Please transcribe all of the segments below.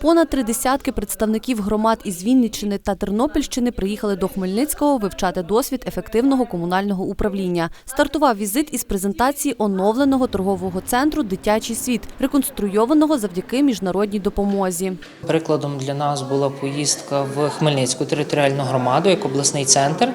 Понад три десятки представників громад із Вінниччини та Тернопільщини приїхали до Хмельницького вивчати досвід ефективного комунального управління. Стартував візит із презентації оновленого торгового центру Дитячий світ, реконструйованого завдяки міжнародній допомозі. Прикладом для нас була поїздка в Хмельницьку територіальну громаду як обласний центр,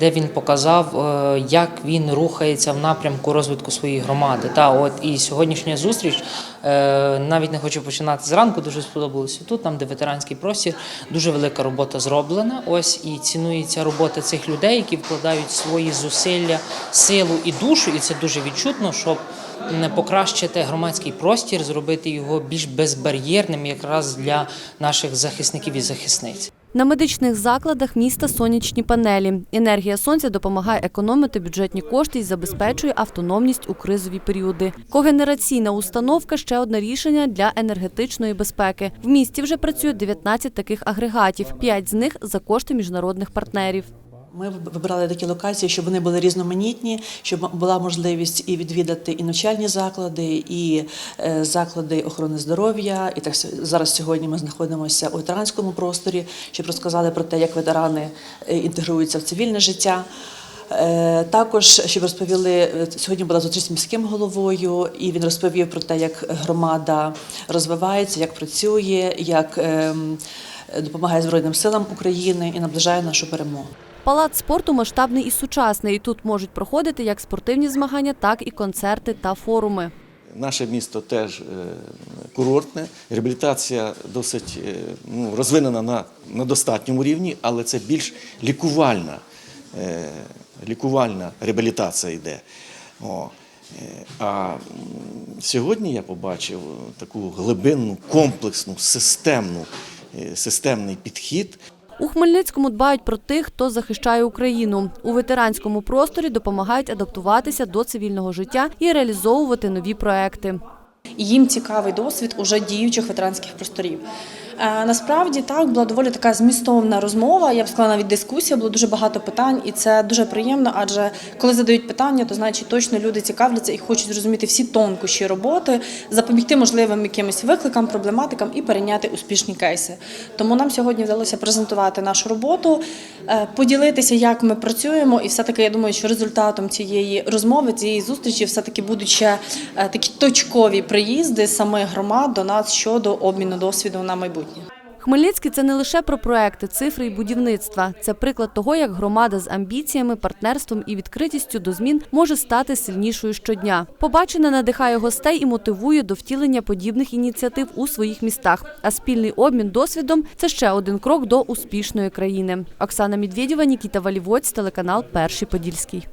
де він показав, е, як він рухається в напрямку розвитку своєї громади. Та от і сьогоднішня зустріч е, навіть не хочу починати зранку. Дуже сподобалося тут. Там, де ветеранський простір, дуже велика робота зроблена. Ось і цінується робота цих людей, які вкладають свої зусилля, силу і душу, і це дуже відчутно, щоб покращити громадський простір, зробити його більш безбар'єрним, якраз для наших захисників і захисниць. На медичних закладах міста сонячні панелі. Енергія сонця допомагає економити бюджетні кошти і забезпечує автономність у кризові періоди. Когенераційна установка ще одне рішення для енергетичної безпеки. В місті вже працює 19 таких агрегатів, 5 з них за кошти міжнародних партнерів. Ми вибирали такі локації, щоб вони були різноманітні, щоб була можливість і відвідати і навчальні заклади, і е, заклади охорони здоров'я. І так зараз сьогодні ми знаходимося у ветеранському просторі, щоб розказали про те, як ветерани е, інтегруються в цивільне життя. Е, Також щоб розповіли сьогодні була зустріч з міським головою, і він розповів про те, як громада розвивається, як працює, як ем, допомагає Збройним силам України і наближає нашу перемогу. Палац спорту масштабний і сучасний. Тут можуть проходити як спортивні змагання, так і концерти та форуми. Наше місто теж е, курортне. Реабілітація досить е, ну, розвинена на, достатньому рівні, але це більш лікувальна, е, лікувальна реабілітація йде. А сьогодні я побачив таку глибинну, комплексну, системну, системний підхід. У Хмельницькому дбають про тих, хто захищає Україну. У ветеранському просторі допомагають адаптуватися до цивільного життя і реалізовувати нові проекти. Їм цікавий досвід уже діючих ветеранських просторів. Е, Насправді так була доволі така змістовна розмова. Я б сказала, навіть дискусія було дуже багато питань, і це дуже приємно. Адже коли задають питання, то значить точно люди цікавляться і хочуть зрозуміти всі тонкощі роботи, запобігти можливим якимось викликам, проблематикам і перейняти успішні кейси. Тому нам сьогодні вдалося презентувати нашу роботу, е, поділитися, як ми працюємо, і все таки я думаю, що результатом цієї розмови, цієї зустрічі, все таки будуть ще е, такі точкові приїзди самих громад до нас щодо обміну досвіду на майбутнє. Хмельницький це не лише про проекти, цифри і будівництва. Це приклад того, як громада з амбіціями, партнерством і відкритістю до змін може стати сильнішою щодня. Побачене надихає гостей і мотивує до втілення подібних ініціатив у своїх містах. А спільний обмін досвідом це ще один крок до успішної країни. Оксана Медведєва, Нікіта Валівоць, телеканал Перший Подільський.